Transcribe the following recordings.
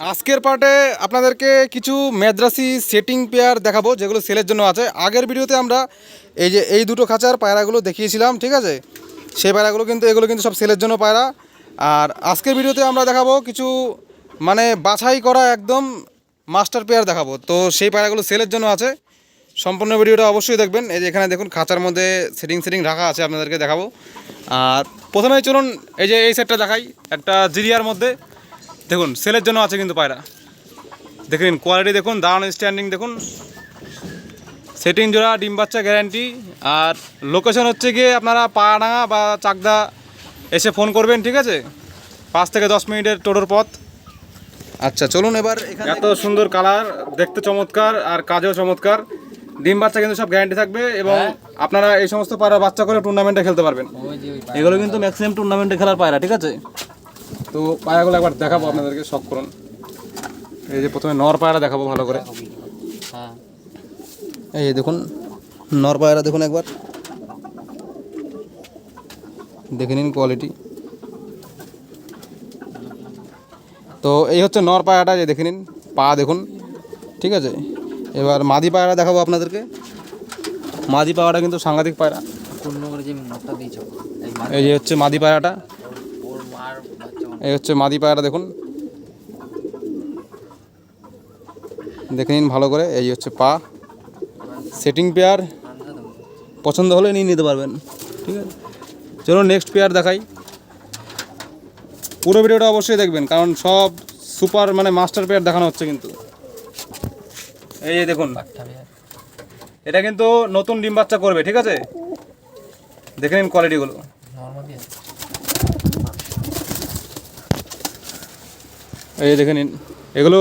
আজকের পার্টে আপনাদেরকে কিছু মেদ্রাসি সেটিং পেয়ার দেখাবো, যেগুলো সেলের জন্য আছে। আগের ভিডিওতে আমরা এই যে, এই দুটো খাঁচার পায়রাগুলো দেখিয়েছিলাম, ঠিক আছে? সেই পায়রাগুলো কিন্তু, এগুলো কিন্তু সব সেলের জন্য পায়রা। আর আজকের ভিডিওতে আমরা দেখাবো কিছু মানে বাছাই করা একদম মাস্টার পেয়ার দেখাবো। তো সেই পায়রাগুলো সেলের জন্য আছে। সম্পূর্ণ ভিডিওটা অবশ্যই দেখবেন। এই যে এখানে দেখুন, খাঁচার মধ্যে সেটিং সেটিং রাখা আছে আপনাদেরকে দেখাবো। আর প্রথমেই চলুন, এই যে এই সেটটা দেখাই। একটা জিরিয়ার মধ্যে দেখুন সেলের জন্য আছে কিন্তু পায়রা। দেখে নিন কোয়ালিটি দেখুন দাঁড়ান স্ট্যান্ডিং দেখুন। সেটিং জোড়া ডিম বাচ্চা গ্যারান্টি আর লোকেশন হচ্ছে গিয়ে আপনারা পাড়াডাঙ্গা বা চাকদা এসে ফোন করবেন ঠিক আছে? পাঁচ থেকে দশ মিনিটের টোটোর পথ। আচ্ছা চলুন এবার এত সুন্দর কালার দেখতে চমৎকার আর কাজেও চমৎকার। ডিম বাচ্চা কিন্তু সব গ্যারান্টি থাকবে এবং আপনারা এই সমস্ত পায়রা বাচ্চা করে টুর্নামেন্টে খেলতে পারবেন। এগুলো কিন্তু ম্যাক্সিমাম টুর্নামেন্টে খেলার পায়রা ঠিক আছে? তো পায়াগুলো একবার দেখাবো আপনাদেরকে শখ করুন এই যে প্রথমে নর পায়রা দেখাবো ভালো করে। হ্যাঁ এই দেখুন নর পায়রা দেখুন একবার। দেখে নিন কোয়ালিটি তো এই হচ্ছে নর পায়রাটা যে দেখে নিন পা দেখুন ঠিক আছে? এবার মাদি পায়রা দেখাবো আপনাদেরকে। মাদি পায়রাটা কিন্তু সাংঘাতিক পায়রা। এই যে হচ্ছে মাদি পায়রাটা। এই হচ্ছে মাদি পায়রা, দেখুন। দেখে নিন ভালো করে, এই হচ্ছে পা। সেটিং পেয়ার পছন্দ হলে নিয়ে নিতে পারবেন। ঠিক আছে? চলো নেক্সট পেয়ার দেখাই। পুরো ভিডিওটা অবশ্যই দেখবেন, কারণ সব সুপার মানে মাস্টার পেয়ার দেখানো হচ্ছে কিন্তু। এই দেখুন, এটা কিন্তু নতুন ডিম বাচ্চা করবে, ঠিক আছে? দেখে নিন কোয়ালিটিগুলো এই দেখে নিন, এগুলো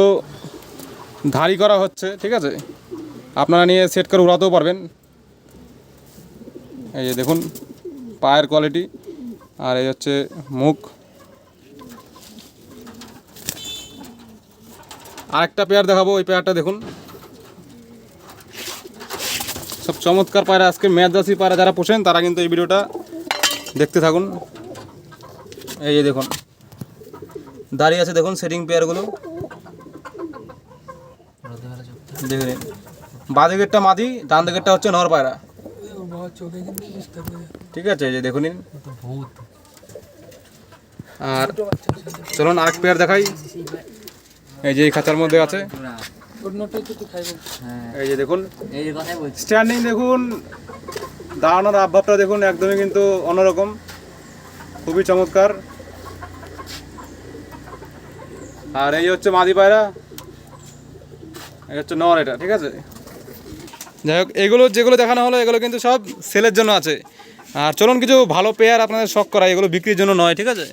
ধারি করা হচ্ছে, ঠিক আছে? আপনারা নিয়ে সেট করে উড়াতেও পারবেন। এই যে দেখুন, পায়ের কোয়ালিটি আর এই হচ্ছে মুখ। আরেকটা পেয়ার দেখাবো, ওই পেয়ারটা দেখুন। সব চমৎকার পায়রা, আজকে মেয়াদাসি পায়রা যারা পোষেন, তারা কিন্তু এই ভিডিওটা দেখতে থাকুন। এই যে দেখুন দাঁড়িয়ে আছে দেখুন সেটিং পেয়ারগুলো। রোদে বেলা চোখটা দেখে নিন। দিকেরটা মাদি ডান দিকেরটা হচ্ছে নর পায়রা। ঠিক আছে যে দেখুন আর চলুন আরেক পেয়ার দেখাই। এই যে এই খাঁচার মধ্যে আছে। এই যে দেখুন। স্ট্যান্ডিং দেখুন। দাঁড়ানোর আবভাবটা দেখুন, একদমই কিন্তু অন্যরকম। খুবই চমৎকার। আর এই হচ্ছে মাদি পায়রা। এই হচ্ছে নর এটা, ঠিক আছে? যাই হোক, এগুলো যেগুলো দেখানো হলো, এগুলো কিন্তু সব সেলের জন্য আছে। আর চলুন, কিছু ভালো পেয়ার আপনাদের শখ করা, এগুলো বিক্রির জন্য নয়, ঠিক আছে?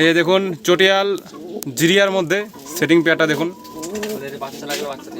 এই দেখুন, চটিয়াল জিরিয়ার মধ্যে সেটিং পেয়ারটা দেখুন। বাচ্চা লাগলে বাচ্চা